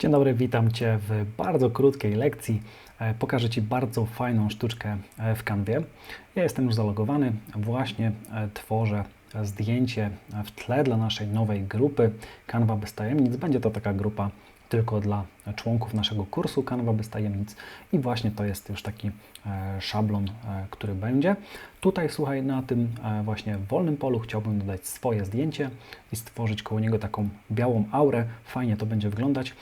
Dzień dobry, witam Cię w bardzo krótkiej lekcji. E, Pokażę Ci bardzo fajną sztuczkę e, w kanwie. Ja jestem już zalogowany, właśnie e, tworzę zdjęcie w tle dla naszej nowej grupy Canva bez tajemnic. Będzie to taka grupa tylko dla członków naszego kursu Canva bez tajemnic i właśnie to jest już taki e, szablon, e, który będzie. Tutaj słuchaj, na tym e, właśnie wolnym polu chciałbym dodać swoje zdjęcie i stworzyć koło niego taką białą aurę. Fajnie to będzie wyglądać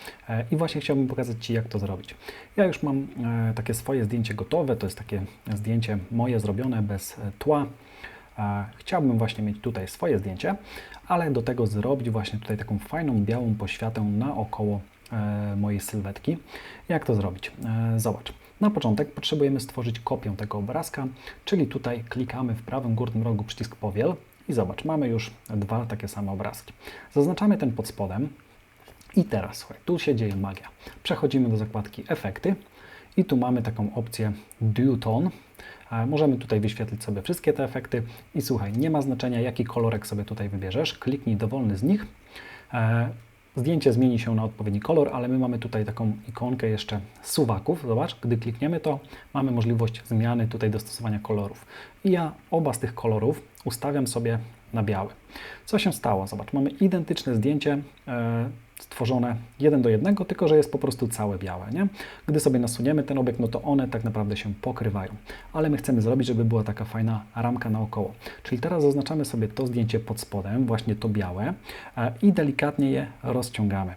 i właśnie chciałbym pokazać Ci, jak to zrobić. Ja już mam takie swoje zdjęcie gotowe, to jest takie zdjęcie moje zrobione bez tła. Chciałbym właśnie mieć tutaj swoje zdjęcie, ale do tego zrobić właśnie tutaj taką fajną białą poświatę naokoło e, mojej sylwetki. Jak to zrobić? E, Zobacz. Na początek potrzebujemy stworzyć kopię tego obrazka, czyli tutaj klikamy w prawym górnym rogu przycisk powiel i zobacz, mamy już dwa takie same obrazki. Zaznaczamy ten pod spodem i teraz, słuchaj, tu się dzieje magia. Przechodzimy do zakładki efekty i tu mamy taką opcję. E, Możemy tutaj wyświetlić sobie wszystkie te efekty i słuchaj, nie ma znaczenia jaki kolorek sobie tutaj wybierzesz, kliknij dowolny z nich. E, Zdjęcie zmieni się na odpowiedni kolor, ale my mamy tutaj taką ikonkę jeszcze suwaków. Zobacz, gdy klikniemy to mamy możliwość zmiany tutaj dostosowania kolorów. I ja oba z tych kolorów ustawiam sobie na biały. Co się stało? Zobacz, mamy identyczne zdjęcie e, stworzone jeden do jednego, tylko że jest po prostu całe białe. Nie? Gdy sobie nasuniemy ten obiekt, no to one tak naprawdę się pokrywają. Ale my chcemy zrobić, żeby była taka fajna ramka naokoło. Czyli teraz zaznaczamy sobie to zdjęcie pod spodem, właśnie to białe e, i delikatnie je rozciągamy.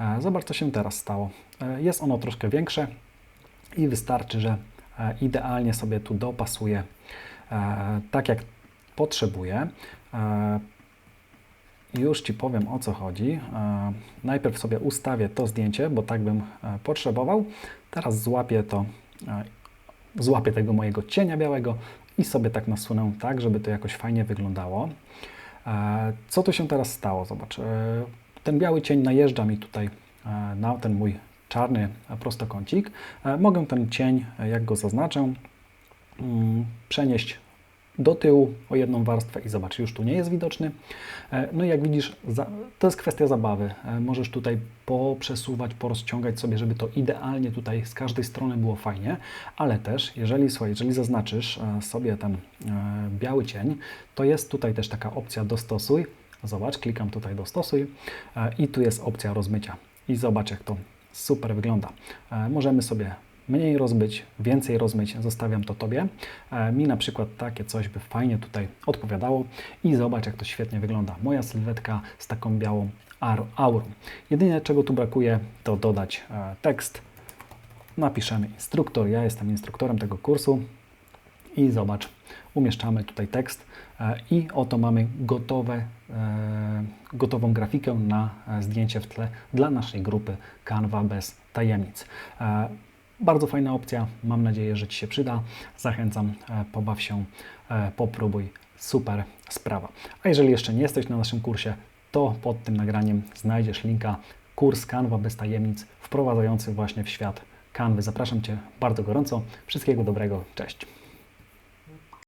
E, Zobacz, co się teraz stało. E, Jest ono troszkę większe i wystarczy, że idealnie sobie tu dopasuję e, tak, jak potrzebuję. Już Ci powiem o co chodzi. E, Najpierw sobie ustawię to zdjęcie, bo tak bym e, potrzebował. Teraz złapię to, e, złapię tego mojego cienia białego i sobie tak nasunę tak, żeby to jakoś fajnie wyglądało. Co tu się teraz stało? Zobacz. Ten biały cień najeżdża mi tutaj na ten mój czarny prostokącik. Mogę ten cień, jak go zaznaczę, mm, przenieść do tyłu o jedną warstwę i zobacz, już tu nie jest widoczny. E, No i jak widzisz, to jest kwestia zabawy. E, Możesz tutaj poprzesuwać, porozciągać sobie, żeby to idealnie tutaj z każdej strony było fajnie, ale też, jeżeli, słuchaj, jeżeli zaznaczysz e, sobie ten biały cień, to jest tutaj też taka opcja dostosuj. Zobacz, klikam tutaj dostosuj i tu jest opcja rozmycia. I zobacz, jak to super wygląda. Możemy sobie mniej rozbyć, więcej rozmyć, zostawiam to Tobie. E, Mi na przykład takie coś by fajnie tutaj odpowiadało i zobacz jak to świetnie wygląda. Moja sylwetka z taką białą aurą. Jedyne czego tu brakuje to dodać e, tekst. Napiszemy instruktor, ja jestem instruktorem tego kursu i zobacz, umieszczamy tutaj tekst e, i oto mamy gotowe, gotową grafikę na zdjęcie w tle dla naszej grupy Canva bez tajemnic. Bardzo fajna opcja, mam nadzieję, że Ci się przyda. Zachęcam, e, pobaw się, e, popróbuj, super sprawa. A jeżeli jeszcze nie jesteś na naszym kursie, to pod tym nagraniem znajdziesz linka kurs Canva bez tajemnic, wprowadzający właśnie w świat Canvy. Zapraszam Cię bardzo gorąco. Wszystkiego dobrego, cześć.